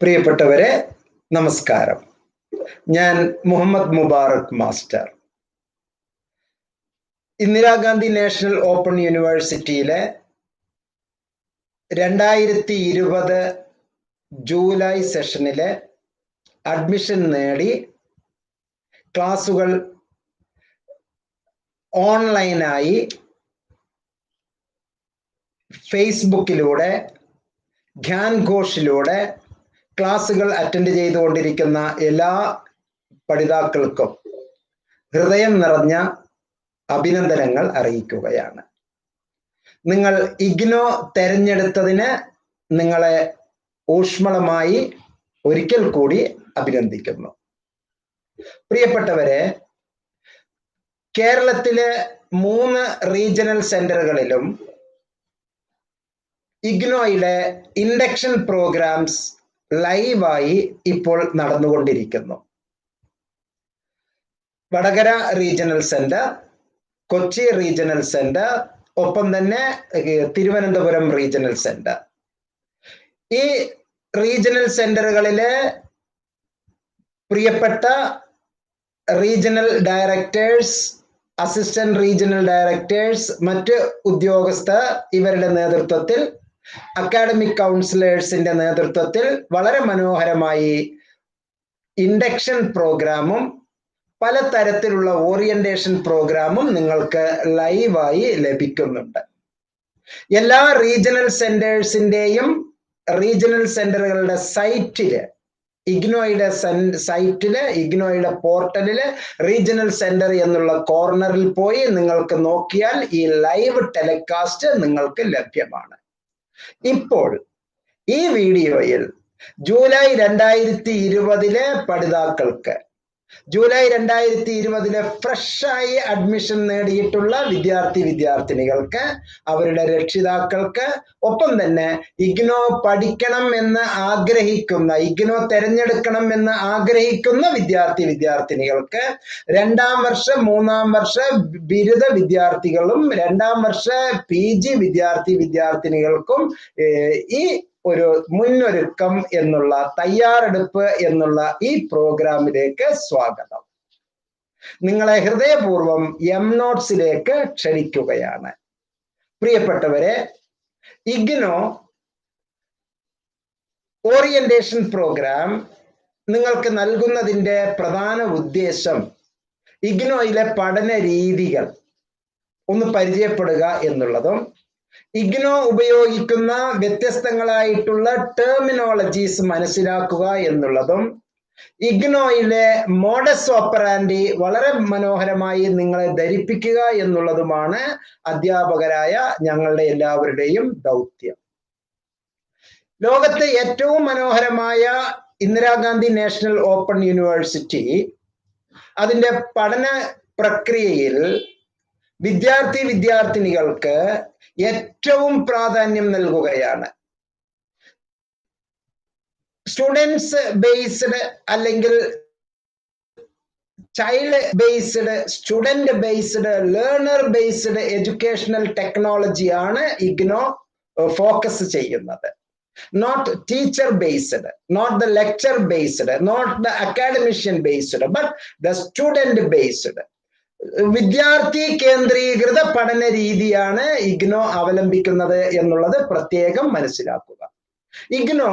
പ്രിയപ്പെട്ടവരെ നമസ്കാരം. ഞാൻ Muhammad Mubarak master. Indira Gandhi national open യൂണിവേഴ്സിറ്റിയിലെ രണ്ടായിരത്തി ഇരുപത് ജൂലൈ സെഷനിലെ അഡ്മിഷൻ നേടി ക്ലാസുകൾ ഓൺലൈനായി ഫേസ്ബുക്കിലൂടെ ധ്യാൻ ഘോഷിലൂടെ ക്ലാസ്സുകൾ അറ്റൻഡ് ചെയ്തുകൊണ്ടിരിക്കുന്ന എല്ലാ പഠിതാക്കൾക്കും ഹൃദയം നിറഞ്ഞ അഭിനന്ദനങ്ങൾ അറിയിക്കുകയാണ്. നിങ്ങൾ ഇഗ്നോ തെരഞ്ഞെടുത്തതിന് നിങ്ങളെ ഊഷ്മളമായി ഒരിക്കൽ കൂടി അഭിനന്ദിക്കുന്നു. പ്രിയപ്പെട്ടവരെ കേരളത്തിലെ മൂന്ന് റീജിയണൽ സെന്ററുകളിലും ഇഗ്നോയുടെ ഇൻഡക്ഷൻ പ്രോഗ്രാംസ് ലൈവായി ഇപ്പോൾ നടന്നുകൊണ്ടിരിക്കുന്നു. Vadakara regional centre Kochi regional centre ഒപ്പം തന്നെ തിരുവനന്തപുരം റീജിയണൽ സെന്റർ. ഈ റീജിയണൽ സെന്ററുകളിലെ പ്രിയപ്പെട്ട regional directors assistant regional directors മറ്റ് ഉദ്യോഗസ്ഥർ ഇവരുടെ നേതൃത്വത്തിൽ അക്കാഡമിക് കൗൺസിലേഴ്സിന്റെ നേതൃത്വത്തിൽ വളരെ മനോഹരമായി ഇൻഡക്ഷൻ പ്രോഗ്രാമും പലതരത്തിലുള്ള ഓറിയന്റേഷൻ പ്രോഗ്രാമും നിങ്ങൾക്ക് ലൈവായി ലഭിക്കുന്നുണ്ട്. എല്ലാ റീജിയണൽ സെന്റേഴ്സിന്റെയും റീജിയണൽ സെന്ററുകളുടെ സൈറ്റിൽ ഇഗ്നോയുടെ സൈറ്റിൽ ഇഗ്നോയുടെ പോർട്ടലിൽ റീജിയണൽ സെന്റർ എന്നുള്ള കോർണറിൽ പോയി നിങ്ങൾക്ക് നോക്കിയാൽ ഈ ലൈവ് ടെലികാസ്റ്റ് നിങ്ങൾക്ക് ലഭ്യമാണ്. ഇപ്പോൾ ഈ വീഡിയോയിൽ ജൂലൈ രണ്ടായിരത്തി ഇരുപതിലെ പഠിതാക്കൾക്ക് ജൂലൈ രണ്ടായിരത്തി ഇരുപതിലെ ഫ്രഷായി അഡ്മിഷൻ നേടിയിട്ടുള്ള വിദ്യാർത്ഥി വിദ്യാർത്ഥിനികൾക്ക് അവരുടെ രക്ഷിതാക്കൾക്ക് ഒപ്പം തന്നെ ഇഗ്നോ പഠിക്കണം എന്ന് ആഗ്രഹിക്കുന്ന ഇഗ്നോ തിരഞ്ഞെടുക്കണം എന്ന് ആഗ്രഹിക്കുന്ന വിദ്യാർത്ഥി വിദ്യാർത്ഥിനികൾക്ക് രണ്ടാം വർഷ മൂന്നാം വർഷ ബിരുദ വിദ്യാർത്ഥികളും രണ്ടാം വർഷ പി ജി വിദ്യാർത്ഥി വിദ്യാർത്ഥിനികൾക്കും ഈ ഒരു മുന്നൊരുക്കം എന്നുള്ള തയ്യാറെടുപ്പ് എന്നുള്ള ഈ പ്രോഗ്രാമിലേക്ക് സ്വാഗതം. നിങ്ങളെ ഹൃദയപൂർവം എം നോട്ട്സിലേക്ക് ക്ഷണിക്കുകയാണ്. പ്രിയപ്പെട്ടവരെ ഇഗ്നോ ഓറിയന്റേഷൻ പ്രോഗ്രാം നിങ്ങൾക്ക് നൽകുന്നതിന്റെ പ്രധാന ഉദ്ദേശം ഇഗ്നോയിലെ പഠന രീതികൾ ഒന്ന് പരിചയപ്പെടുക എന്നുള്ളതും ഇഗ്നോ ഉപയോഗിക്കുന്ന വ്യത്യസ്തങ്ങളായിട്ടുള്ള ടേർമിനോളജീസ് മനസ്സിലാക്കുക എന്നുള്ളതും ഇഗ്നോയിലെ മോഡസ് ഓപ്പറാൻഡി വളരെ മനോഹരമായി നിങ്ങളെ ധരിപ്പിക്കുക എന്നുള്ളതുമാണ് അധ്യാപകരായ ഞങ്ങളുടെ എല്ലാവരുടെയും ദൗത്യം. ലോകത്തെ ഏറ്റവും മനോഹരമായ ഇന്ദിരാഗാന്ധി നാഷണൽ ഓപ്പൺ യൂണിവേഴ്സിറ്റി അതിന്റെ പഠന പ്രക്രിയയിൽ വിദ്യാർത്ഥി വിദ്യാർത്ഥിനികൾക്ക് ഏറ്റവും പ്രാധാന്യം നൽകുകയാണ്. സ്റ്റുഡൻസ് ബേസ്ഡ് അല്ലെങ്കിൽ child based student based learner based educational ടെക്നോളജിയാണ് IGNOU focus ചെയ്യുന്നത്. Not teacher based not the lecture based not the academician based but the student based വിദ്യാർത്ഥി കേന്ദ്രീകൃത പഠന രീതിയാണ് ഇഗ്നോ അവലംബിക്കുന്നത് എന്നുള്ളത് പ്രത്യേകം മനസ്സിലാക്കുക. ഇഗ്നോ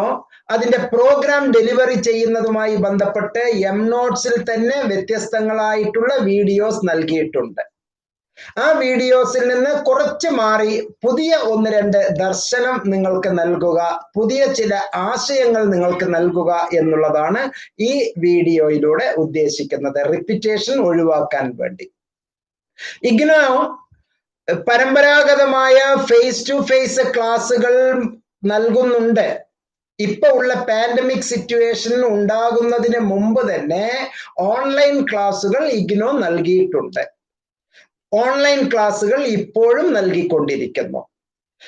അതിന്റെ പ്രോഗ്രാം ഡെലിവറി ചെയ്യുന്നതുമായി ബന്ധപ്പെട്ട് എം നോട്ട്സിൽ തന്നെ വ്യത്യസ്തങ്ങളായിട്ടുള്ള വീഡിയോസ് നൽകിയിട്ടുണ്ട്. ആ വീഡിയോസിൽ നിന്ന് കുറച്ച് മാറി പുതിയ ഒന്ന് രണ്ട് ദർശനം നിങ്ങൾക്ക് നൽകുക പുതിയ ചില ആശയങ്ങൾ നിങ്ങൾക്ക് നൽകുക എന്നുള്ളതാണ് ഈ വീഡിയോയിലൂടെ ഉദ്ദേശിക്കുന്നത്. റിപ്പിറ്റേഷൻ ഒഴിവാക്കാൻ വേണ്ടി. ഇഗ്നോ പരമ്പരാഗതമായ ഫേസ് ടു ഫേസ് ക്ലാസ്സുകൾ നൽകുന്നുണ്ട്. ഇപ്പൊ ഉള്ള പാൻഡമിക് സിറ്റുവേഷൻ ഉണ്ടാകുന്നതിന് മുമ്പ് തന്നെ ഓൺലൈൻ ക്ലാസ്സുകൾ ഇഗ്നോ നൽകിയിട്ടുണ്ട്. ഓൺലൈൻ ക്ലാസ്സുകൾ ഇപ്പോഴും നൽകിക്കൊണ്ടിരിക്കുന്നു.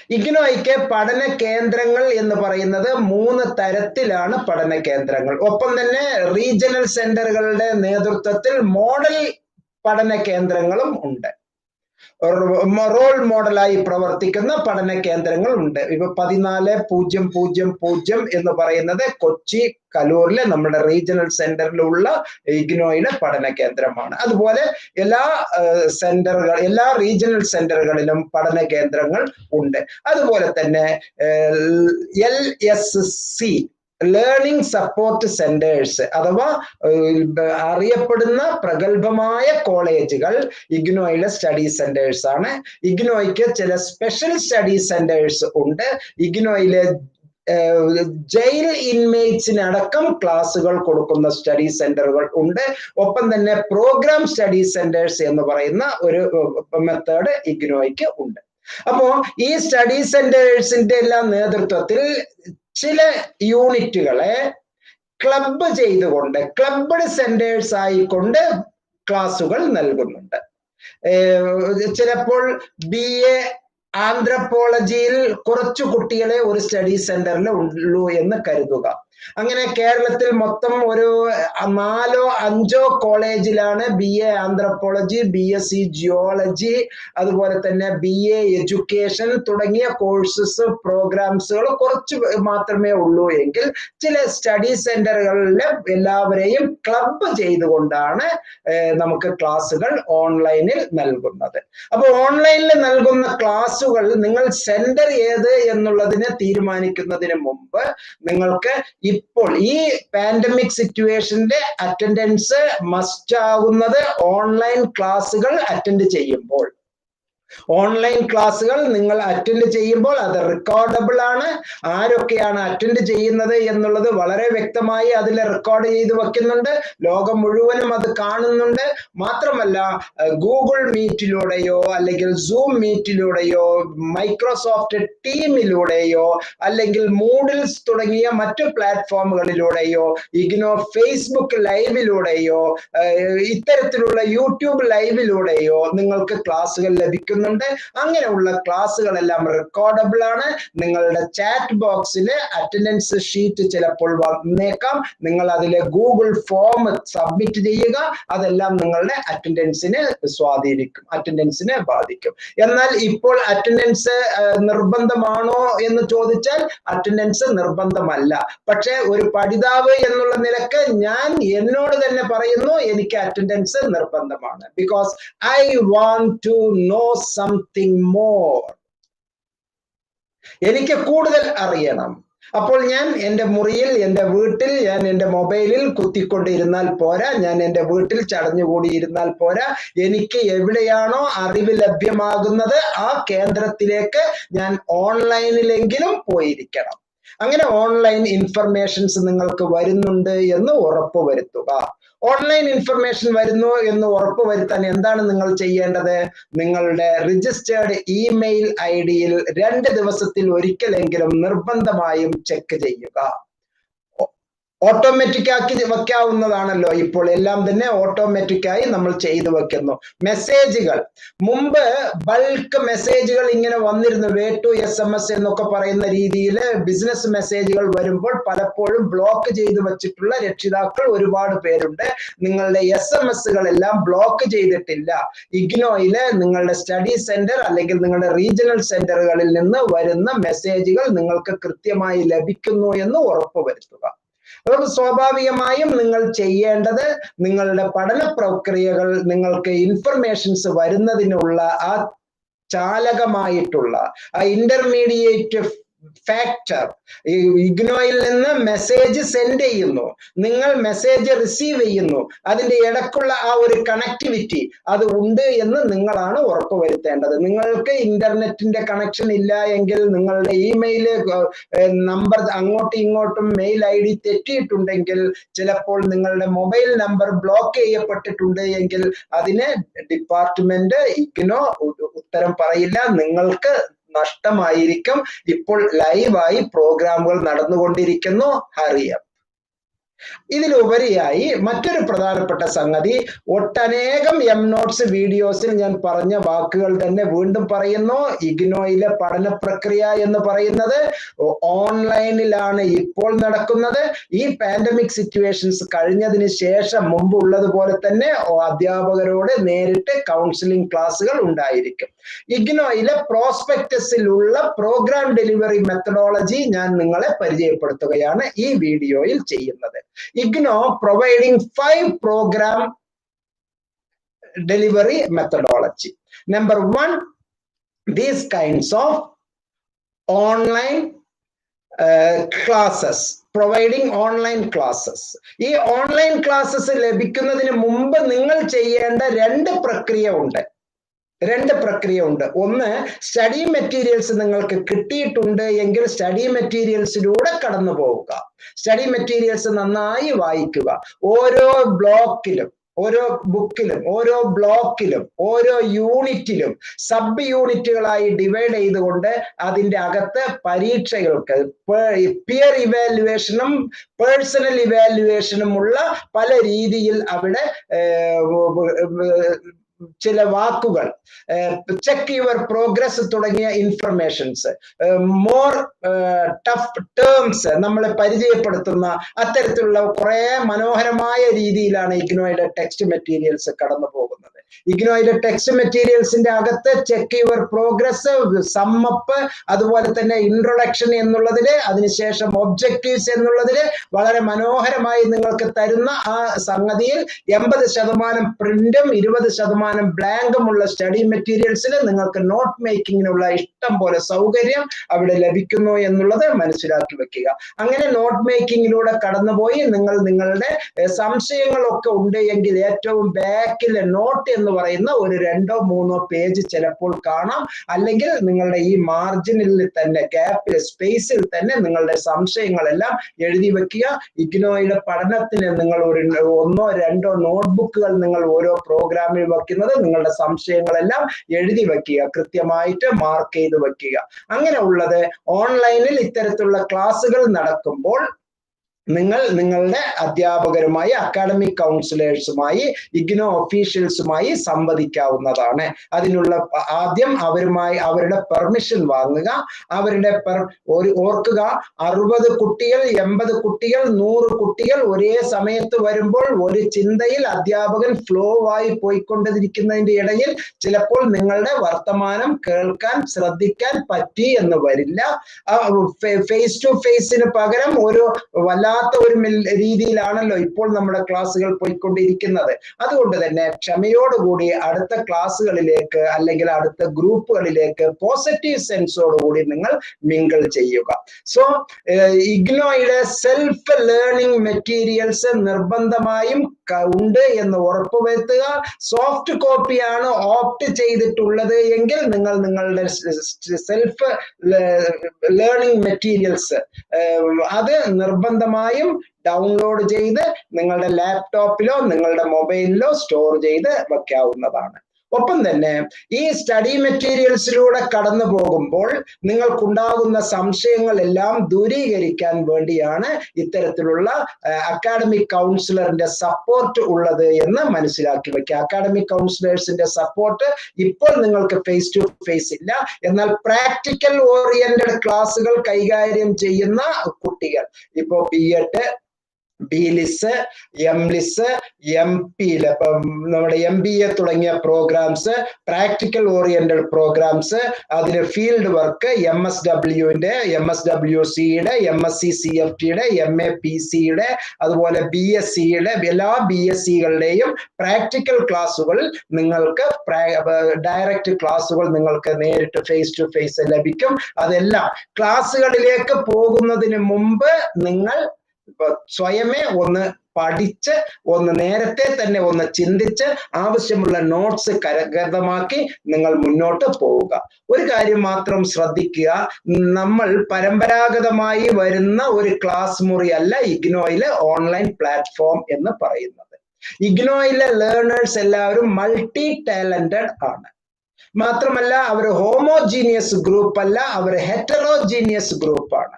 ഇഗ്നോയ്ക്ക് പഠന കേന്ദ്രങ്ങൾ എന്ന് പറയുന്നത് മൂന്ന് തരത്തിലാണ് പഠന കേന്ദ്രങ്ങൾ. ഒപ്പം തന്നെ റീജിയണൽ സെന്ററുകളുടെ നേതൃത്വത്തിൽ മോഡൽ പഠന കേന്ദ്രങ്ങളും ഉണ്ട്. റോൾ മോഡലായി പ്രവർത്തിക്കുന്ന പഠന കേന്ദ്രങ്ങൾ ഉണ്ട് ഇപ്പൊ പതിനാല് പൂജ്യം പൂജ്യം പൂജ്യം എന്ന് പറയുന്നത് കൊച്ചി കലൂരിലെ നമ്മുടെ റീജിയണൽ സെന്ററിലുള്ള ഇഗ്നോയുടെ പഠന കേന്ദ്രമാണ്. അതുപോലെ എല്ലാ സെന്ററുകൾ എല്ലാ റീജിയണൽ സെന്ററുകളിലും പഠന കേന്ദ്രങ്ങൾ ഉണ്ട്. അതുപോലെ തന്നെ L S C learning support centres അഥവാ അറിയപ്പെടുന്ന പ്രഗത്ഭമായ കോളേജുകൾ ഇഗ്നോയിലെ സ്റ്റഡി സെന്റേഴ്സ് ആണ്. ഇഗ്നോയ്ക്ക് ചില സ്പെഷ്യൽ സ്റ്റഡി സെന്റേഴ്സ് ഉണ്ട്. ഇഗ്നോയിലെ ജയിൽ ഇൻമേറ്റ്സിനടക്കം ക്ലാസ്സുകൾ കൊടുക്കുന്ന സ്റ്റഡി സെന്ററുകൾ ഉണ്ട്. ഒപ്പം തന്നെ പ്രോഗ്രാം സ്റ്റഡി സെന്റേഴ്സ് എന്ന് പറയുന്ന ഒരു മെത്തേഡ് ഇഗ്നോയ്ക്ക് ഉണ്ട്. അപ്പോ ഈ സ്റ്റഡി സെന്റേഴ്സിന്റെ എല്ലാം നേതൃത്വത്തിൽ ചില യൂണിറ്റുകളെ ക്ലബ്ബ് ചെയ്തുകൊണ്ട് ക്ലബ്ബഡ് സെന്റേഴ്സ് ആയിക്കൊണ്ട് ക്ലാസുകൾ നൽകുന്നുണ്ട്. ചിലപ്പോൾ ബി എ ആന്ത്രപ്പോളജിയിൽ കുറച്ചു കുട്ടികളെ ഒരു സ്റ്റഡി സെന്ററിൽ ഉള്ളൂ എന്ന് കരുതുക. അങ്ങനെ കേരളത്തിൽ മൊത്തം ഒരു നാലോ അഞ്ചോ കോളേജിലാണ് B A anthropology B S C geology അതുപോലെ തന്നെ ബി എ എഡ്യൂക്കേഷൻ തുടങ്ങിയ കോഴ്സസ് പ്രോഗ്രാംസുകൾ കുറച്ച് മാത്രമേ ഉള്ളൂ എങ്കിൽ ചില സ്റ്റഡി സെന്ററുകളിൽ എല്ലാവരെയും ക്ലബ് ചെയ്തുകൊണ്ടാണ് നമുക്ക് ക്ലാസ്സുകൾ ഓൺലൈനിൽ നൽകുന്നത്. അപ്പോൾ ഓൺലൈനിൽ നൽകുന്ന ക്ലാസ്സുകൾ നിങ്ങൾ സെന്റർ ഏത് എന്നുള്ളതിനെ തീരുമാനിക്കുന്നതിന് മുമ്പ് നിങ്ങൾക്ക് ഇപ്പോൾ ഈ പാൻഡമിക് സിറ്റുവേഷന്റെ അറ്റൻഡൻസ് മസ്റ്റ് ആകുന്നത് ഓൺലൈൻ ക്ലാസ്സുകൾ അറ്റൻഡ് ചെയ്യുമ്പോൾ. ഓൺലൈൻ ക്ലാസ്സുകൾ നിങ്ങൾ അറ്റൻഡ് ചെയ്യുമ്പോൾ അത് റെക്കോർഡബിൾ ആണ്. ആരൊക്കെയാണ് അറ്റൻഡ് ചെയ്യുന്നത് എന്നുള്ളത് വളരെ വ്യക്തമായി അതിൽ റെക്കോർഡ് ചെയ്ത് വെക്കുന്നുണ്ട്. ലോകം മുഴുവനും അത് കാണുന്നുണ്ട്. മാത്രമല്ല ഗൂഗിൾ മീറ്റിലൂടെയോ അല്ലെങ്കിൽ സൂം മീറ്റിലൂടെയോ മൈക്രോസോഫ്റ്റ് ടീമിലൂടെയോ അല്ലെങ്കിൽ മൂഡിൽസ് തുടങ്ങിയ മറ്റു പ്ലാറ്റ്ഫോമുകളിലൂടെയോ ഇഗ്നോ ഫേസ്ബുക്ക് ലൈവിലൂടെയോ ഇത്തരത്തിലുള്ള യൂട്യൂബ് ലൈവിലൂടെയോ നിങ്ങൾക്ക് ക്ലാസ്സുകൾ ലഭിക്കും. ലഭിക്കുന്നുണ്ട് അങ്ങനെയുള്ള ക്ലാസ്സുകളെല്ലാം റെക്കോർഡബിൾ ആണ്. നിങ്ങളുടെ ചാറ്റ് ബോക്സിൽ അറ്റൻഡൻസ് ഷീറ്റ് ചിലപ്പോൾ വന്നേക്കാം. നിങ്ങൾ അതിൽ ഗൂഗിൾ ഫോം സബ്മിറ്റ് ചെയ്യുക. അതെല്ലാം നിങ്ങളുടെ അറ്റൻഡൻസിനെ സ്വാധീനിക്കും അറ്റൻഡൻസിനെ ബാധിക്കും. എന്നാൽ ഇപ്പോൾ അറ്റൻഡൻസ് നിർബന്ധമാണോ എന്ന് ചോദിച്ചാൽ അറ്റൻഡൻസ് നിർബന്ധമല്ല. പക്ഷെ ഒരു പഠിതാവ് എന്നുള്ള നിലയ്ക്ക് ഞാൻ എന്നോട് തന്നെ പറയുന്നു എനിക്ക് അറ്റൻഡൻസ് നിർബന്ധമാണ്. Because I want to know something more എനിക്ക് കൂടുതൽ അറിയണം. അപ്പോൾ ഞാൻ എന്റെ മുറിയിൽ എന്റെ വീട്ടിൽ ഞാൻ എന്റെ മൊബൈലിൽ കുത്തിക്കൊണ്ടിരുന്നാൽ പോരാ. ഞാൻ എന്റെ വീട്ടിൽ ചടഞ്ഞുകൂടിയിരുന്നാൽ പോരാ. എനിക്ക് എവിടെയാണോ അറിവ് ലഭ്യമാകുന്നത് ആ കേന്ദ്രത്തിലേക്ക് ഞാൻ ഓൺലൈനിലെങ്കിലും പോയിരിക്കണം. അങ്ങനെ ഓൺലൈൻ ഇൻഫർമേഷൻസ് നിങ്ങൾക്ക് വരുന്നുണ്ട് എന്ന് ഉറപ്പ് വരുത്തുക ഓൺലൈൻ ഇൻഫർമേഷൻ വരുന്നു എന്ന് ഉറപ്പ് വരുത്താൻ എന്താണ് നിങ്ങൾ ചെയ്യേണ്ടത്? നിങ്ങളുടെ രജിസ്റ്റേർഡ് ഇമെയിൽ ഐ ഡിയിൽ രണ്ട് ദിവസത്തിൽ ഒരിക്കലെങ്കിലും നിർബന്ധമായും ചെക്ക് ചെയ്യുക. ഓട്ടോമാറ്റിക് ആക്കി വെക്കാവുന്നതാണല്ലോ. ഇപ്പോൾ എല്ലാം തന്നെ ഓട്ടോമാറ്റിക്കായി നമ്മൾ ചെയ്തു വെക്കുന്നു. മെസ്സേജുകൾ മുമ്പ് ബൾക്ക് മെസ്സേജുകൾ ഇങ്ങനെ വന്നിരുന്നു. Way to S M S എന്നൊക്കെ പറയുന്ന രീതിയിൽ ബിസിനസ് മെസ്സേജുകൾ വരുമ്പോൾ പലപ്പോഴും ബ്ലോക്ക് ചെയ്തു വെച്ചിട്ടുള്ള രക്ഷിതാക്കൾ ഒരുപാട് പേരുണ്ട്. നിങ്ങളുടെ എസ് എം എസുകളെല്ലാം ബ്ലോക്ക് ചെയ്തിട്ടില്ല. ഇഗ്നോയിൽ നിങ്ങളുടെ സ്റ്റഡി സെന്റർ അല്ലെങ്കിൽ നിങ്ങളുടെ റീജിയണൽ സെന്ററുകളിൽ നിന്ന് വരുന്ന മെസ്സേജുകൾ നിങ്ങൾക്ക് കൃത്യമായി ലഭിക്കുന്നു എന്ന് ഉറപ്പുവരുത്തുക. അതുകൊണ്ട് സ്വാഭാവികമായും നിങ്ങൾ ചെയ്യേണ്ടത് നിങ്ങളുടെ പഠന പ്രക്രിയകൾ നിങ്ങൾക്ക് ഇൻഫർമേഷൻസ് വരുന്നതിനുള്ള ആ ചാലകമായിട്ടുള്ള ആ ഇന്റർമീഡിയറ്റ് ഫാക്ടർ ഇഗ്നോയിൽ നിന്ന് മെസ്സേജ് സെൻഡ് ചെയ്യുന്നു. നിങ്ങൾ മെസ്സേജ് റിസീവ് ചെയ്യുന്നു. അതിന്റെ ഇടക്കുള്ള ആ ഒരു കണക്ടിവിറ്റി അത് ഉണ്ട് എന്ന് നിങ്ങളാണ് ഉറപ്പുവരുത്തേണ്ടത്. നിങ്ങൾക്ക് ഇന്റർനെറ്റിന്റെ കണക്ഷൻ ഇല്ല എങ്കിൽ നിങ്ങളുടെ ഇമെയിൽ നമ്പർ അങ്ങോട്ടും ഇങ്ങോട്ടും മെയിൽ ഐ ഡി തെറ്റിയിട്ടുണ്ടെങ്കിൽ ചിലപ്പോൾ നിങ്ങളുടെ മൊബൈൽ നമ്പർ ബ്ലോക്ക് ചെയ്യപ്പെട്ടിട്ടുണ്ട് എങ്കിൽ അതിന് ഡിപ്പാർട്ട്മെന്റ് ഇഗ്നോ ഉത്തരം പറയില്ല. നിങ്ങൾക്ക് നഷ്ടമായിരിക്കും. ഇപ്പോൾ ലൈവായി പ്രോഗ്രാമുകൾ നടന്നുകൊണ്ടിരിക്കുന്നു. ഹറിയം ഇതിലുപരിയായി മറ്റൊരു പ്രധാനപ്പെട്ട സംഗതി ഒട്ടനേകം എം നോട്ട്സ് വീഡിയോസിൽ ഞാൻ പറഞ്ഞ വാക്കുകൾ തന്നെ വീണ്ടും പറയുന്നു. ഇഗ്നോയിലെ പഠന പ്രക്രിയ എന്ന് പറയുന്നത് ഓൺലൈനിലാണ് ഇപ്പോൾ നടക്കുന്നത്. ഈ പാൻഡമിക് സിറ്റുവേഷൻസ് കഴിഞ്ഞതിന് ശേഷം മുമ്പ് ഉള്ളതുപോലെ തന്നെ അധ്യാപകരോട് നേരിട്ട് കൗൺസിലിംഗ് ക്ലാസ്സുകൾ ഉണ്ടായിരിക്കും. ഇഗ്നോയിലെ പ്രോസ്പെക്ടസിലുള്ള പ്രോഗ്രാം ഡെലിവറി മെത്തഡോളജി ഞാൻ നിങ്ങളെ പരിചയപ്പെടുത്തുകയാണ് ഈ വീഡിയോയിൽ ചെയ്യുന്നത്. IGNOU providing five program delivery methodology. Number one, these kinds of online uh, classes providing online classes ഈ ഓൺലൈൻ ക്ലാസ്സസ് ലഭിക്കുന്നതിന് മുമ്പ് നിങ്ങൾ ചെയ്യേണ്ട രണ്ട് പ്രക്രിയ ഉണ്ട് രണ്ട് പ്രക്രിയ ഉണ്ട് ഒന്ന് സ്റ്റഡി മെറ്റീരിയൽസ് നിങ്ങൾക്ക് കിട്ടിയിട്ടുണ്ട് എങ്കിൽ സ്റ്റഡി മെറ്റീരിയൽസിലൂടെ കടന്നു പോവുക സ്റ്റഡി മെറ്റീരിയൽസ് നന്നായി വായിക്കുക. ഓരോ ബ്ലോക്കിലും ഓരോ ബുക്കിലും ഓരോ ബ്ലോക്കിലും ഓരോ യൂണിറ്റിലും സബ് യൂണിറ്റുകളായി ഡിവൈഡ് ചെയ്തുകൊണ്ട് അതിന്റെ അകത്ത് പരീക്ഷകൾക്ക് പിയർ ഇവാലുവേഷനും പേഴ്സണൽ ഇവാലുവേഷനും ഉള്ള പല രീതിയിൽ അവിടെ ചില വാക്കുകൾ ചെക്ക് യുവർ പ്രോഗ്രസ് തുടങ്ങിയ ഇൻഫർമേഷൻസ് മോർ ടഫ് ടേംസ് നമ്മളെ പരിചയപ്പെടുത്തുന്ന അത്തരത്തിലുള്ള കുറെ മനോഹരമായ രീതിയിലാണ് ഇഗ്നോയുടെ ടെക്സ്റ്റ് മെറ്റീരിയൽസ് കടന്നു പോകുന്നത് ഇഗ്നോയിലെ ടെക്സ്റ്റ് മെറ്റീരിയൽസിന്റെ അകത്ത് ചെക്ക് യുവർ പ്രോഗ്രസ് സമ്മപ്പ് അതുപോലെ തന്നെ ഇൻട്രൊഡക്ഷൻ എന്നുള്ളതിൽ അതിനുശേഷം ഒബ്ജക്റ്റീവ്സ് എന്നുള്ളതിൽ വളരെ മനോഹരമായി നിങ്ങൾക്ക് തരുന്ന ആ സംഗതിയിൽ എൺപത് ശതമാനം പ്രിന്റും ഇരുപത് ശതമാനം ബ്ലാങ്കും ഉള്ള സ്റ്റഡി മെറ്റീരിയൽസിൽ നിങ്ങൾക്ക് നോട്ട് മേക്കിങ്ങിനുള്ള ഇഷ്ടം പോലെ സൗകര്യം അവിടെ ലഭിക്കുന്നു എന്നുള്ളത് മനസ്സിലാക്കി വെക്കുക. അങ്ങനെ നോട്ട് മേക്കിങ്ങിലൂടെ കടന്നുപോയി നിങ്ങൾ നിങ്ങളുടെ സംശയങ്ങളൊക്കെ ഉണ്ട് എങ്കിൽ ഏറ്റവും ബാക്കിലെ നോട്ട് എന്ന് പറയുന്ന ഒരു രണ്ടോ മൂന്നോ പേജ് ചിലപ്പോൾ കാണാം. അല്ലെങ്കിൽ നിങ്ങളുടെ ഈ മാർജിനിൽ തന്നെ ഗ്യാപ്പിൽ സ്പേസിൽ തന്നെ നിങ്ങളുടെ സംശയങ്ങളെല്ലാം എഴുതി വെക്കുക. ഇഗ്നോയുടെ പഠനത്തിന് നിങ്ങൾ ഒരു ഒന്നോ രണ്ടോ നോട്ട്ബുക്കുകൾ നിങ്ങൾ ഓരോ പ്രോഗ്രാമിൽ വെക്കുന്നത് നിങ്ങളുടെ സംശയങ്ങളെല്ലാം എഴുതി വെക്കുക. കൃത്യമായിട്ട് മാർക്ക് ചെയ്ത് വെക്കുക. അങ്ങനെ ഉള്ളത് ഓൺലൈനിൽ ഇത്തരത്തിലുള്ള ക്ലാസ്സുകൾ നടക്കുമ്പോൾ നിങ്ങൾ നിങ്ങളുടെ അധ്യാപകരുമായി അക്കാഡമിക് കൗൺസിലേഴ്സുമായി ഇഗ്നോ ഒഫീഷ്യൽസുമായി സംവദിക്കാവുന്നതാണ്. അതിനുള്ള ആദ്യം അവരുമായി അവരുടെ പെർമിഷൻ വാങ്ങുക. അവരുടെ പെർ ഒരു ഓർക്കുക അറുപത് കുട്ടികൾ എൺപത് കുട്ടികൾ നൂറ് കുട്ടികൾ ഒരേ സമയത്ത് വരുമ്പോൾ ഒരു ചിന്തയിൽ അധ്യാപകൻ ഫ്ലോ ആയി പോയിക്കൊണ്ടിരിക്കുന്നതിന്റെ ഇടയിൽ ചിലപ്പോൾ നിങ്ങളുടെ വർത്തമാനം കേൾക്കാൻ ശ്രദ്ധിക്കാൻ പറ്റി എന്ന് വരില്ല. ഫേസ് ടു ഫേസിന് പകരം ഒരു വല്ലാ വല്ലാത്ത ഒരു രീതിയിലാണല്ലോ ഇപ്പോൾ നമ്മുടെ ക്ലാസ്സുകൾ പോയിക്കൊണ്ടിരിക്കുന്നത്. അതുകൊണ്ട് തന്നെ ക്ഷമയോടുകൂടി അടുത്ത ക്ലാസ്സുകളിലേക്ക് അല്ലെങ്കിൽ അടുത്ത ഗ്രൂപ്പുകളിലേക്ക് പോസിറ്റീവ് സെൻസോടുകൂടി നിങ്ങൾ മിങ്കിൾ ചെയ്യുക. സോ ഇഗ്നോയുടെ സെൽഫ് ലേണിംഗ് മെറ്റീരിയൽസ് നിർബന്ധമായും ഉണ്ട് എന്ന് ഉറപ്പുവരുത്തുക. സോഫ്റ്റ് കോപ്പിയാണ് ഓപ്റ്റ് ചെയ്തിട്ടുള്ളത് എങ്കിൽ നിങ്ങൾ നിങ്ങളുടെ സെൽഫ് ലേണിംഗ് മെറ്റീരിയൽസ് അത് നിർബന്ധമായും ഡൗൺലോഡ് ചെയ്ത് നിങ്ങളുടെ ലാപ്ടോപ്പിലോ നിങ്ങളുടെ മൊബൈലിലോ സ്റ്റോർ ചെയ്ത് വെക്കാവുന്നതാണ്. ഒപ്പം തന്നെ ഈ സ്റ്റഡി മെറ്റീരിയൽസിലൂടെ കടന്നു പോകുമ്പോൾ നിങ്ങൾക്കുണ്ടാകുന്ന സംശയങ്ങളെല്ലാം ദൂരീകരിക്കാൻ വേണ്ടിയാണ് ഇത്തരത്തിലുള്ള അക്കാഡമിക് കൗൺസിലറിന്റെ സപ്പോർട്ട് ഉള്ളത് എന്ന് മനസ്സിലാക്കി വെക്കുക. അക്കാഡമിക് കൗൺസിലേഴ്സിന്റെ സപ്പോർട്ട് ഇപ്പോൾ നിങ്ങൾക്ക് ഫേസ് ടു ഫേസ് ഇല്ല. എന്നാൽ പ്രാക്ടിക്കൽ ഓറിയന്റഡ് ക്ലാസ്സുകൾ കൈകാര്യം ചെയ്യുന്ന കുട്ടികൾ. ഇപ്പോൾ B Ed B LIS M LIS M P നമ്മുടെ എം ബി എ തുടങ്ങിയ പ്രോഗ്രാംസ് പ്രാക്ടിക്കൽ ഓറിയന്റഡ് പ്രോഗ്രാംസ് അതിന് ഫീൽഡ് വർക്ക് എം എസ് ഡബ്ല്യുവിന്റെ എം എസ് ഡബ്ല്യു സിയുടെ M S C C F ടിയുടെ എം എ പി സിയുടെ അതുപോലെ ബി എസ് സിയുടെ എല്ലാ ബി എസ് സികളുടെയും പ്രാക്ടിക്കൽ ക്ലാസ്സുകൾ നിങ്ങൾക്ക് ഡയറക്റ്റ് ക്ലാസ്സുകൾ നിങ്ങൾക്ക് നേരിട്ട് ഫേസ് ടു ഫേസ് ലഭിക്കും. അതെല്ലാം ക്ലാസ്സുകളിലേക്ക് പോകുന്നതിന് മുമ്പ് നിങ്ങൾ സ്വയമേ ഒന്ന് പഠിച്ച് ഒന്ന് നേരത്തെ തന്നെ ഒന്ന് ചിന്തിച്ച് ആവശ്യമുള്ള നോട്ട്സ് കരഗതമാക്കി നിങ്ങൾ മുന്നോട്ട് പോവുക. ഒരു കാര്യം മാത്രം ശ്രദ്ധിക്കുക. നമ്മൾ പരമ്പരാഗതമായി വരുന്ന ഒരു ക്ലാസ് മുറി അല്ല ഇഗ്നോയിലെ ഓൺലൈൻ പ്ലാറ്റ്ഫോം എന്ന് പറയുന്നത്. ഇഗ്നോയിലെ ലേണേഴ്സ് എല്ലാവരും മൾട്ടി ടാലന്റഡ് ആണ്. മാത്രമല്ല അവർ ഹോമോജീനിയസ് ഗ്രൂപ്പ് അല്ല അവർ ഹെറ്ററോജീനിയസ് ഗ്രൂപ്പാണ്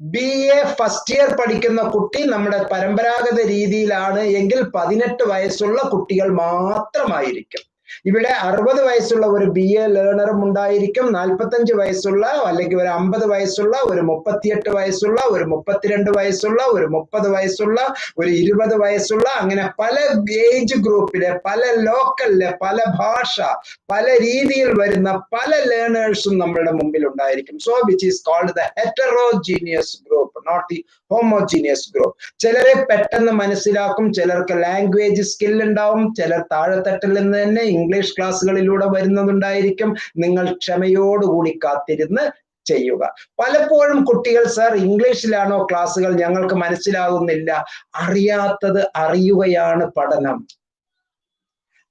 ബി എ ഫസ്റ്റ് ഇയർ പഠിക്കുന്ന കുട്ടി നമ്മുടെ പരമ്പരാഗത രീതിയിലാണ് എങ്കിൽ പതിനെട്ട് വയസ്സുള്ള കുട്ടികൾ മാത്രമായിരിക്കും. ഇവിടെ അറുപത് വയസ്സുള്ള ഒരു ബി എ ലേണറും ഉണ്ടായിരിക്കും. നാൽപ്പത്തഞ്ച് വയസ്സുള്ള അല്ലെങ്കിൽ ഒരു അമ്പത് വയസ്സുള്ള ഒരു മുപ്പത്തിയെട്ട് വയസ്സുള്ള ഒരു മുപ്പത്തിരണ്ട് വയസ്സുള്ള ഒരു മുപ്പത് വയസ്സുള്ള ഒരു ഇരുപത് വയസ്സുള്ള അങ്ങനെ പല ഏജ് ഗ്രൂപ്പിലെ പല ലോക്കലിലെ പല ഭാഷ പല രീതിയിൽ വരുന്ന പല ലേണേഴ്സും നമ്മളുടെ മുമ്പിൽ ഉണ്ടായിരിക്കും. So which is called the heterogeneous group not the homogeneous group ചിലരെ പെട്ടെന്ന് മനസ്സിലാക്കും ചിലർക്ക് ലാംഗ്വേജ് സ്കിൽ ഉണ്ടാവും ചിലർ താഴെത്തട്ടിൽ നിന്ന് തന്നെ ഇംഗ്ലീഷ് ക്ലാസ്സുകളിലൂടെ വരുന്നതുണ്ടായിരിക്കും. നിങ്ങൾ ക്ഷമയോടുകൂടി കാത്തിരുന്ന് ചെയ്യുക. പലപ്പോഴും കുട്ടികൾ സർ ഇംഗ്ലീഷിലാണോ ക്ലാസ്സുകൾ ഞങ്ങൾക്ക് മനസ്സിലാകുന്നില്ല. അറിയാത്തത് അറിയുകയാണ് പഠനം.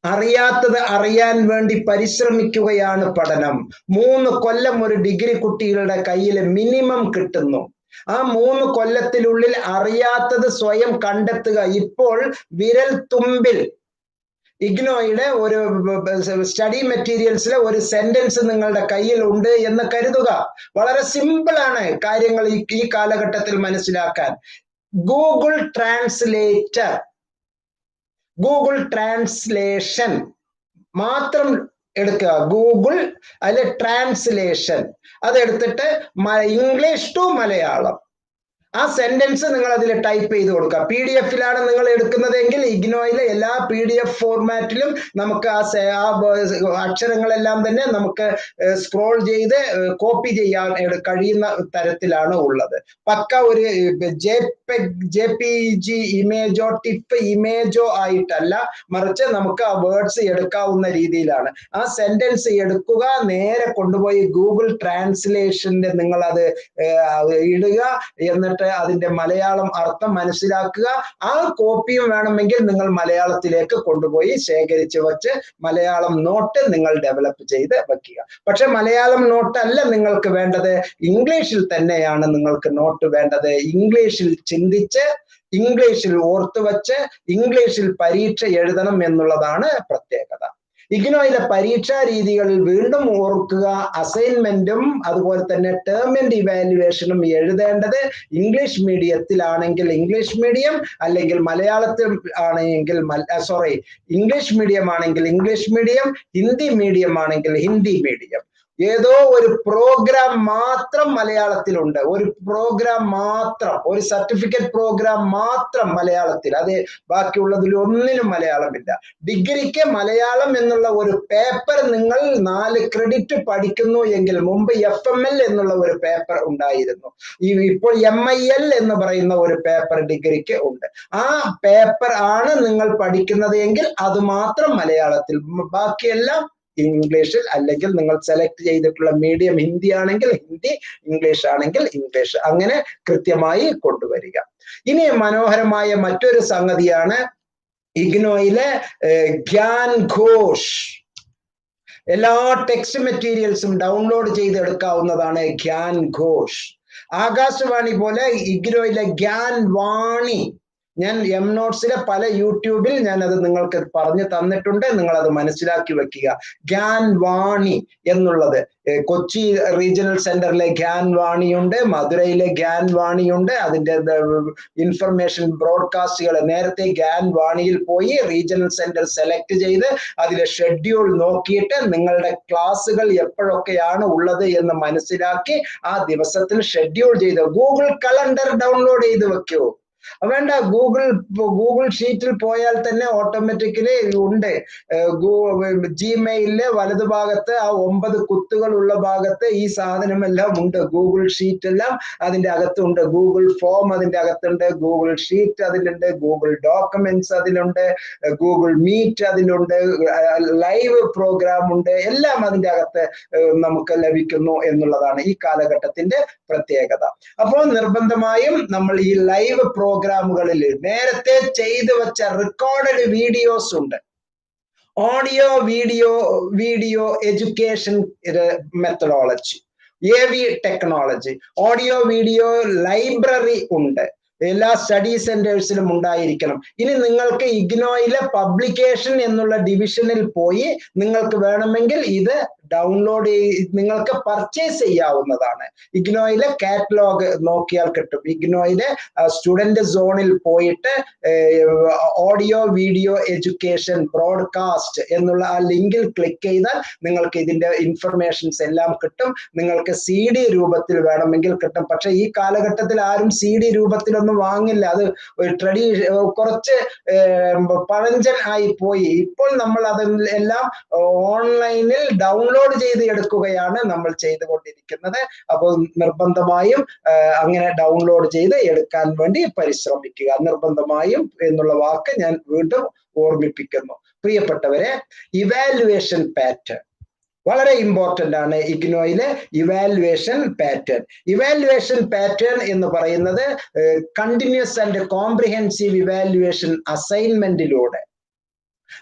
അറിയാത്തത് അറിയാൻ വേണ്ടി പരിശ്രമിക്കുകയാണ് പഠനം. മൂന്ന് കൊല്ലം ഒരു ഡിഗ്രി കുട്ടികളുടെ കയ്യിൽ മിനിമം കിട്ടുന്നു. ആ മൂന്ന് കൊല്ലത്തിനുള്ളിൽ അറിയാത്തത് സ്വയം കണ്ടെത്തുക. ഇപ്പോൾ വിരൽ തുമ്പിൽ ഇഗ്നോയുടെ ഒരു സ്റ്റഡി മെറ്റീരിയൽസിലെ ഒരു സെന്റൻസ് നിങ്ങളുടെ കയ്യിൽ ഉണ്ട് എന്ന് കരുതുക. വളരെ സിമ്പിളാണ് കാര്യങ്ങൾ ഈ കാലഘട്ടത്തിൽ മനസ്സിലാക്കാൻ. ഗൂഗിൾ ട്രാൻസ്ലേറ്റർ ഗൂഗിൾ ട്രാൻസ്ലേഷൻ മാത്രം എടുക്കുക. ഗൂഗിൾ അല്ലെ ട്രാൻസ്ലേഷൻ അതെടുത്തിട്ട് ഇംഗ്ലീഷ് ടു മലയാളം. ആ സെന്റൻസ് നിങ്ങൾ അതിൽ ടൈപ്പ് ചെയ്ത് കൊടുക്കുക. പി ഡി എഫിലാണ് നിങ്ങൾ എടുക്കുന്നതെങ്കിൽ ഇഗ്നോയിലെ എല്ലാ പി ഡി എഫ് ഫോർമാറ്റിലും നമുക്ക് ആ അക്ഷരങ്ങളെല്ലാം തന്നെ നമുക്ക് സ്ക്രോൾ ചെയ്ത് കോപ്പി ചെയ്യാൻ കഴിയുന്ന തരത്തിലാണ് ഉള്ളത്. പക്ക ഒരു ജെ ജെ പി ജി ഇമേജോ ടിപ്പ് ഇമേജോ ആയിട്ടല്ല മറിച്ച് നമുക്ക് ആ വേർഡ്സ് എടുക്കാവുന്ന രീതിയിലാണ്. ആ സെന്റൻസ് എടുക്കുക നേരെ കൊണ്ടുപോയി ഗൂഗിൾ ട്രാൻസ്ലേഷന്റെ നിങ്ങൾ അത് ഇടുക എന്നിട്ട് അതിന്റെ മലയാളം അർത്ഥം മനസ്സിലാക്കുക. ആ കോപ്പിയും വേണമെങ്കിൽ നിങ്ങൾ മലയാളത്തിലേക്ക് കൊണ്ടുപോയി ശേഖരിച്ച് വെച്ച് മലയാളം നോട്ട് നിങ്ങൾ ഡെവലപ്പ് ചെയ്ത് വെക്കുക. പക്ഷെ മലയാളം നോട്ടല്ല നിങ്ങൾക്ക് വേണ്ടത്. ഇംഗ്ലീഷിൽ തന്നെയാണ് നിങ്ങൾക്ക് നോട്ട് വേണ്ടത്. ഇംഗ്ലീഷിൽ ചിന്തിച്ച് ഇംഗ്ലീഷിൽ ഓർത്തു വച്ച് ഇംഗ്ലീഷിൽ പരീക്ഷ എഴുതണം എന്നുള്ളതാണ് പ്രത്യേകത. ഇഗ്നോയിലെ പരീക്ഷാ രീതികളിൽ വീണ്ടും ഓർക്കുക അസൈൻമെന്റും അതുപോലെ തന്നെ ടേം ആൻഡ് ഇവാലുവേഷനും എഴുതേണ്ടത് ഇംഗ്ലീഷ് മീഡിയത്തിലാണെങ്കിൽ ഇംഗ്ലീഷ് മീഡിയം അല്ലെങ്കിൽ മലയാളത്തിൽ ആണെങ്കിൽ സോറി ഇംഗ്ലീഷ് മീഡിയം ആണെങ്കിൽ ഇംഗ്ലീഷ് മീഡിയം ഹിന്ദി മീഡിയം ആണെങ്കിൽ ഹിന്ദി മീഡിയം. ഏതോ ഒരു പ്രോഗ്രാം മാത്രം മലയാളത്തിലുണ്ട്. ഒരു പ്രോഗ്രാം മാത്രം ഒരു സർട്ടിഫിക്കറ്റ് പ്രോഗ്രാം മാത്രം മലയാളത്തിൽ. അത് ബാക്കിയുള്ളതിൽ ഒന്നിനും മലയാളമില്ല. ഡിഗ്രിക്ക് മലയാളം എന്നുള്ള ഒരു പേപ്പർ നിങ്ങൾ നാല് ക്രെഡിറ്റ് പഠിക്കുന്നു എങ്കിൽ മുമ്പ് എഫ് എം എൽ എന്നുള്ള ഒരു പേപ്പർ ഉണ്ടായിരുന്നു. ഈ ഇപ്പോൾ എം ഐ എൽ എന്ന് പറയുന്ന ഒരു പേപ്പർ ഡിഗ്രിക്ക് ഉണ്ട്. ആ പേപ്പർ ആണ് നിങ്ങൾ പഠിക്കുന്നത് എങ്കിൽ അത് മാത്രം മലയാളത്തിൽ. ബാക്കിയെല്ലാം ഇംഗ്ലീഷിൽ അല്ലെങ്കിൽ നിങ്ങൾ സെലക്ട് ചെയ്തിട്ടുള്ള മീഡിയം ഹിന്ദി ആണെങ്കിൽ ഹിന്ദി ഇംഗ്ലീഷ് ആണെങ്കിൽ ഇംഗ്ലീഷ് അങ്ങനെ കൃത്യമായി കൊണ്ടുവരിക. ഇനി മനോഹരമായ മറ്റൊരു സംഗതിയാണ് ഇഗ്നോയിലെ ഗ്യാൻ ഘോഷ്. എല്ലാ ടെക്സ്റ്റ് മെറ്റീരിയൽസും ഡൗൺലോഡ് ചെയ്തെടുക്കാവുന്നതാണ് ഗ്യാൻ ഘോഷ്. ആകാശവാണി പോലെ ഇഗ്നോയിലെ ഗ്യാൻ വാണി. ഞാൻ എം നോട്ട്സിലെ പല യൂട്യൂബിൽ ഞാൻ അത് നിങ്ങൾക്ക് പറഞ്ഞു തന്നിട്ടുണ്ട്. നിങ്ങൾ അത് മനസ്സിലാക്കി വെക്കുക. ഗ്യാൻ വാണി എന്നുള്ളത് കൊച്ചി റീജിയണൽ സെന്ററിലെ ഗ്യാൻ വാണിയുണ്ട് മധുരയിലെ ഗ്യാൻ വാണിയുണ്ട്. അതിന്റെ ഇൻഫർമേഷൻ ബ്രോഡ്കാസ്റ്റുകൾ നേരത്തെ ഗ്യാൻ വാണിയിൽ പോയി റീജിയണൽ സെന്റർ സെലക്ട് ചെയ്ത് അതിലെ ഷെഡ്യൂൾ നോക്കിയിട്ട് നിങ്ങളുടെ ക്ലാസ്സുകൾ എപ്പോഴൊക്കെയാണ് ഉള്ളത് എന്ന് മനസ്സിലാക്കി ആ ദിവസത്തിൽ ഷെഡ്യൂൾ ചെയ്ത് ഗൂഗിൾ കലണ്ടർ ഡൗൺലോഡ് ചെയ്ത് വെക്കൂ. വേണ്ട ഗൂഗിൾ ഗൂഗിൾ ഷീറ്റിൽ പോയാൽ തന്നെ ഓട്ടോമാറ്റിക്കലി ഉണ്ട്. ജിമെയിലിലെ വലതുഭാഗത്ത് ആ ഒമ്പത് കുത്തുകൾ ഉള്ള ഭാഗത്ത് ഈ സാധനമെല്ലാം ഉണ്ട്. ഗൂഗിൾ ഷീറ്റ് എല്ലാം അതിന്റെ അകത്തുണ്ട്. ഗൂഗിൾ ഫോം അതിന്റെ അകത്തുണ്ട്. ഗൂഗിൾ ഷീറ്റ് അതിലുണ്ട്. ഗൂഗിൾ ഡോക്യുമെന്റ്സ് അതിലുണ്ട്. ഗൂഗിൾ മീറ്റ് അതിലുണ്ട്. ലൈവ് പ്രോഗ്രാം ഉണ്ട്. എല്ലാം അതിന്റെ അകത്ത് നമുക്ക് ലഭിക്കുന്നു എന്നുള്ളതാണ് ഈ കാലഘട്ടത്തിന്റെ പ്രത്യേകത. അപ്പോൾ നിർബന്ധമായും നമ്മൾ ഈ ലൈവ് പ്രോഗ്രാമുകളിൽ നേരത്തെ ചെയ്തു വെച്ച റെക്കോർഡഡ് വീഡിയോസ് ഉണ്ട്. Audio video video education methodology A V technology audio video library ഉണ്ട്. എല്ലാ സ്റ്റഡി സെന്റേഴ്സിലും ഉണ്ടായിരിക്കണം. ഇനി നിങ്ങൾക്ക് ഇഗ്നോയിലെ പബ്ലിക്കേഷൻ എന്നുള്ള ഡിവിഷനിൽ പോയി നിങ്ങൾക്ക് വേണമെങ്കിൽ ഇത് ഡൗൺലോഡ് നിങ്ങൾക്ക് പർച്ചേസ് ചെയ്യാവുന്നതാണ്. ഇഗ്നോയിലെ കാറ്റലോഗ് നോക്കിയാൽ കിട്ടും. ഇഗ്നോയിലെ സ്റ്റുഡന്റ് സോണിൽ പോയിട്ട് ഓഡിയോ വീഡിയോ എഡ്യൂക്കേഷൻ ബ്രോഡ്കാസ്റ്റ് എന്നുള്ള ആ ലിങ്കിൽ ക്ലിക്ക് ചെയ്താൽ നിങ്ങൾക്ക് ഇതിന്റെ ഇൻഫർമേഷൻസ് എല്ലാം കിട്ടും. നിങ്ങൾക്ക് സി ഡി രൂപത്തിൽ വേണമെങ്കിൽ കിട്ടും. പക്ഷേ ഈ കാലഘട്ടത്തിൽ ആരും സി ഡി രൂപത്തിലൊന്നും വാങ്ങില്ല. അത് ഒരു ട്രഡീ കുറച്ച് പഴഞ്ചൻ ആയി പോയി. ഇപ്പോൾ നമ്മൾ അതെല്ലാം ഓൺലൈനിൽ ഡൗൺലോഡ് ചെയ്ത് എടുക്കുകയാണ് നമ്മൾ ചെയ്തുകൊണ്ടിരിക്കുന്നത്. അപ്പോൾ നിർബന്ധമായും അങ്ങനെ ഡൗൺലോഡ് ചെയ്ത് എടുക്കാൻ വേണ്ടി പരിശ്രമിക്കുക. നിർബന്ധമായും എന്നുള്ള വാക്ക് ഞാൻ വീണ്ടും ഓർമ്മിപ്പിക്കുന്നു. പ്രിയപ്പെട്ടവരെ ഇവാലുവേഷൻ പാറ്റേൺ വളരെ ഇമ്പോർട്ടന്റ് ആണ് ഇഗ്നോയിലെ ഇവാലുവേഷൻ പാറ്റേൺ ഇവാലുവേഷൻ പാറ്റേൺ എന്ന് പറയുന്നത് കണ്ടിന്യൂസ് ആൻഡ് കോംപ്രിഹെൻസീവ് ഇവാലുവേഷൻ അസൈൻമെന്റിലൂടെ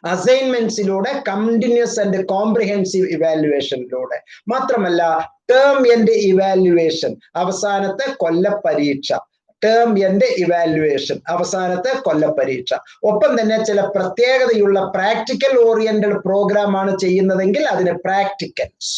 അസൈൻമെന്റ്സിലൂടെ കണ്ടിന്യൂസ് ആൻഡ് കോംപ്രിഹെൻസീവ് ഇവാലുവേഷനിലൂടെ മാത്രമല്ല ടേം എൻഡ് ഇവാലുവേഷൻ അവസാനത്തെ കൊല്ല പരീക്ഷ ടേം എൻഡ് ഇവാലുവേഷൻ അവസാനത്തെ കൊല്ല പരീക്ഷ ഒപ്പം തന്നെ ചില പ്രത്യേകതയുള്ള പ്രാക്ടിക്കൽ ഓറിയന്റഡ് പ്രോഗ്രാം ആണ് ചെയ്യുന്നതെങ്കിൽ അതിന് പ്രാക്ടിക്കൽസ്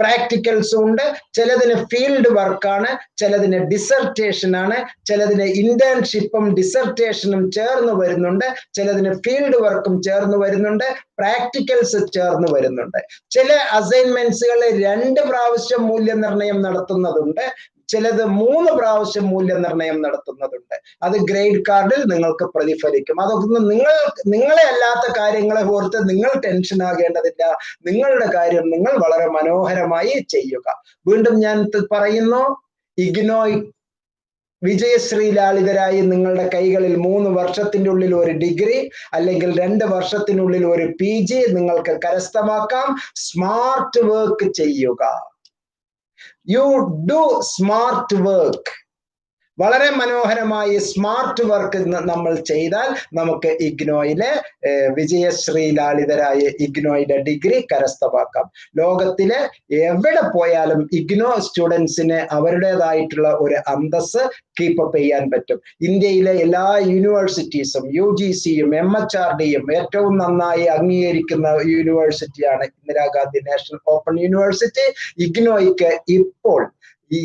പ്രാക്ടിക്കൽസ് ഉണ്ട്. ചിലതിന് ഫീൽഡ് വർക്കാണ് ചിലതിന് ഡിസർട്ടേഷൻ ആണ് ചിലതിന് ഇന്റേൺഷിപ്പും ഡിസർട്ടേഷനും ചേർന്ന് വരുന്നുണ്ട് ചിലതിന് ഫീൽഡ് വർക്കും ചേർന്ന് വരുന്നുണ്ട് പ്രാക്ടിക്കൽസ് ചേർന്ന് വരുന്നുണ്ട്. ചില അസൈൻമെന്റ്സുകൾ രണ്ട് പ്രാവശ്യം മൂല്യനിർണയം നടത്തുന്നതുണ്ട്. ചിലത് മൂന്ന് പ്രാവശ്യം മൂല്യനിർണയം നടത്തുന്നതുണ്ട്. അത് ഗ്രേഡ് കാർഡിൽ നിങ്ങൾക്ക് പ്രതിഫലിക്കും. അതൊന്നും നിങ്ങൾ നിങ്ങളെ അല്ലാത്ത കാര്യങ്ങളെ ഓർത്ത് നിങ്ങൾ ടെൻഷൻ ആകേണ്ടതില്ല. നിങ്ങളുടെ കാര്യം നിങ്ങൾ വളരെ മനോഹരമായി ചെയ്യുക. വീണ്ടും ഞാൻ പറയുന്നു ഇഗ്നോയ് വിജയശ്രീ ലാളിതരായി നിങ്ങളുടെ കൈകളിൽ മൂന്ന് വർഷത്തിന്റെ ഉള്ളിൽ ഒരു ഡിഗ്രി അല്ലെങ്കിൽ രണ്ട് വർഷത്തിനുള്ളിൽ ഒരു പി ജി നിങ്ങൾക്ക് കരസ്ഥമാക്കാം. സ്മാർട്ട് വർക്ക് ചെയ്യുക. യു ഡു സ്മാർട്ട് വർക്ക് വളരെ മനോഹരമായി സ്മാർട്ട് വർക്ക് നമ്മൾ ചെയ്താൽ നമുക്ക് ഇഗ്നോയിലെ വിജയശ്രീ ലാളിതരായ ഇഗ്നോയുടെ ഡിഗ്രി കരസ്ഥമാക്കാം. ലോകത്തിലെ എവിടെ പോയാലും ഇഗ്നോ സ്റ്റുഡൻസിന് അവരുടേതായിട്ടുള്ള ഒരു അന്തസ് കീപ്പപ്പ് ചെയ്യാൻ പറ്റും. ഇന്ത്യയിലെ എല്ലാ യൂണിവേഴ്സിറ്റീസും യു ജി സിയും എം എച്ച് ആർ ഡിയും ഏറ്റവും നന്നായി അംഗീകരിക്കുന്ന യൂണിവേഴ്സിറ്റിയാണ് ഇന്ദിരാഗാന്ധി നാഷണൽ ഓപ്പൺ യൂണിവേഴ്സിറ്റി. ഇഗ്നോയ്ക്ക് ഇപ്പോൾ ഈ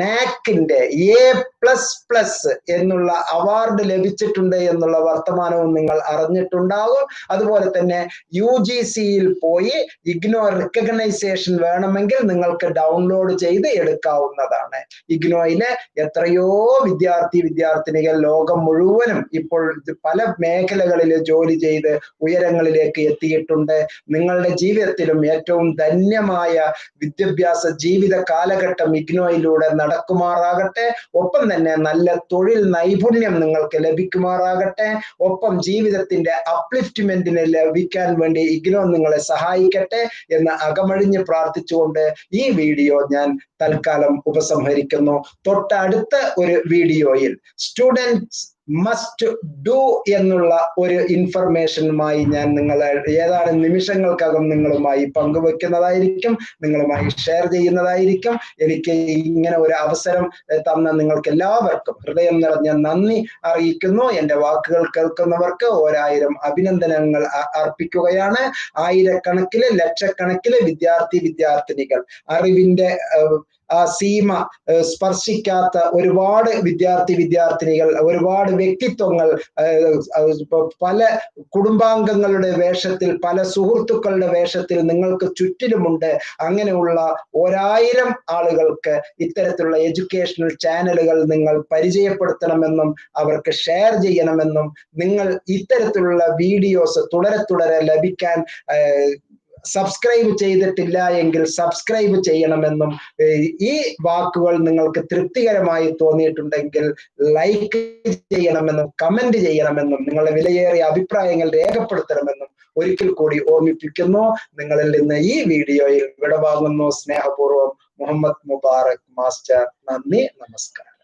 നാക്കിന്റെ എ പ്ലസ് പ്ലസ് എന്നുള്ള അവാർഡ് ലഭിച്ചിട്ടുണ്ട് എന്നുള്ള വർത്തമാനവും നിങ്ങൾ അറിഞ്ഞിട്ടുണ്ടാകും. അതുപോലെ തന്നെ യു ജി സിയിൽ പോയി ഇഗ്നോ റെക്കഗ്നൈസേഷൻ വേണമെങ്കിൽ നിങ്ങൾക്ക് ഡൗൺലോഡ് ചെയ്ത് എടുക്കാവുന്നതാണ്. ഇഗ്നോയിലെ എത്രയോ വിദ്യാർത്ഥി വിദ്യാർത്ഥിനികൾ ലോകം മുഴുവനും ഇപ്പോൾ പല മേഖലകളിൽ ജോലി ചെയ്ത് ഉയരങ്ങളിലേക്ക് എത്തിയിട്ടുണ്ട്. നിങ്ങളുടെ ജീവിതത്തിലും ഏറ്റവും ധന്യമായ വിദ്യാഭ്യാസ ജീവിത കാലഘട്ടം ഇഗ്നോയിലൂടെ നടക്കുമാറാകട്ടെ. ഒപ്പം തന്നെ നല്ല തൊഴിൽ നൈപുണ്യം നിങ്ങൾക്ക് ലഭിക്കുമാറാകട്ടെ. ഒപ്പം ജീവിതത്തിന്റെ അപ്ലിഫ്റ്റ്മെന്റിന് ലഭിക്കാൻ വേണ്ടി ഇഗ്നോ നിങ്ങളെ സഹായിക്കട്ടെ എന്ന് അകമഴിഞ്ഞ് പ്രാർത്ഥിച്ചുകൊണ്ട് ഈ വീഡിയോ ഞാൻ തൽക്കാലം ഉപസംഹരിക്കുന്നു. തൊട്ടടുത്ത ഒരു വീഡിയോയിൽ സ്റ്റുഡൻസ് മസ്റ്റ് ഡു എന്നുള്ള ഒരു ഇൻഫർമേഷനുമായി ഞാൻ നിങ്ങളെ ഏതാനും നിമിഷങ്ങൾക്കകം നിങ്ങളുമായി പങ്കുവെക്കുന്നതായിരിക്കും നിങ്ങളുമായി ഷെയർ ചെയ്യുന്നതായിരിക്കും. എനിക്ക് ഇങ്ങനെ ഒരു അവസരം തന്ന നിങ്ങൾക്ക് എല്ലാവർക്കും ഹൃദയം നിറഞ്ഞ നന്ദി അറിയിക്കുന്നു. എന്റെ വാക്കുകൾ കേൾക്കുന്നവർക്ക് ഒരായിരം അഭിനന്ദനങ്ങൾ അർപ്പിക്കുകയാണ്. ആയിരക്കണക്കിന് ലക്ഷക്കണക്കിന് വിദ്യാർത്ഥി വിദ്യാർത്ഥിനികൾ അറിവിന്റെ ആ സീമ സ്പർശിക്കാത്ത ഒരുപാട് വിദ്യാർത്ഥി വിദ്യാർത്ഥിനികൾ ഒരുപാട് വ്യക്തിത്വങ്ങൾ പല കുടുംബാംഗങ്ങളുടെ വേഷത്തിൽ പല സുഹൃത്തുക്കളുടെ വേഷത്തിൽ നിങ്ങൾക്ക് ചുറ്റിലുമുണ്ട്. അങ്ങനെയുള്ള ഒരായിരം ആളുകൾക്ക് ഇത്തരത്തിലുള്ള എഡ്യൂക്കേഷണൽ ചാനലുകൾ നിങ്ങൾ പരിചയപ്പെടുത്തണമെന്നും അവർക്ക് ഷെയർ ചെയ്യണമെന്നും നിങ്ങൾ ഇത്തരത്തിലുള്ള വീഡിയോസ് തുടരെ തുടരെ ലഭിക്കാൻ സബ്സ്ക്രൈബ് ചെയ്തിട്ടില്ല എങ്കിൽ സബ്സ്ക്രൈബ് ചെയ്യണമെന്നും ഈ വാക്കുകൾ നിങ്ങൾക്ക് തൃപ്തികരമായി തോന്നിയിട്ടുണ്ടെങ്കിൽ ലൈക്ക് ചെയ്യണമെന്നും കമന്റ് ചെയ്യണമെന്നും നിങ്ങളുടെ വിലയേറിയ അഭിപ്രായങ്ങൾ രേഖപ്പെടുത്തണമെന്നും ഒരിക്കൽ കൂടി ഓർമ്മിപ്പിക്കുന്നു. നിങ്ങളിൽ നിന്ന് ഈ വീഡിയോയിൽ വിടവാങ്ങുന്നു. സ്നേഹപൂർവം മുഹമ്മദ് മുബാറക് മാസ്റ്റർ. നന്ദി നമസ്കാരം.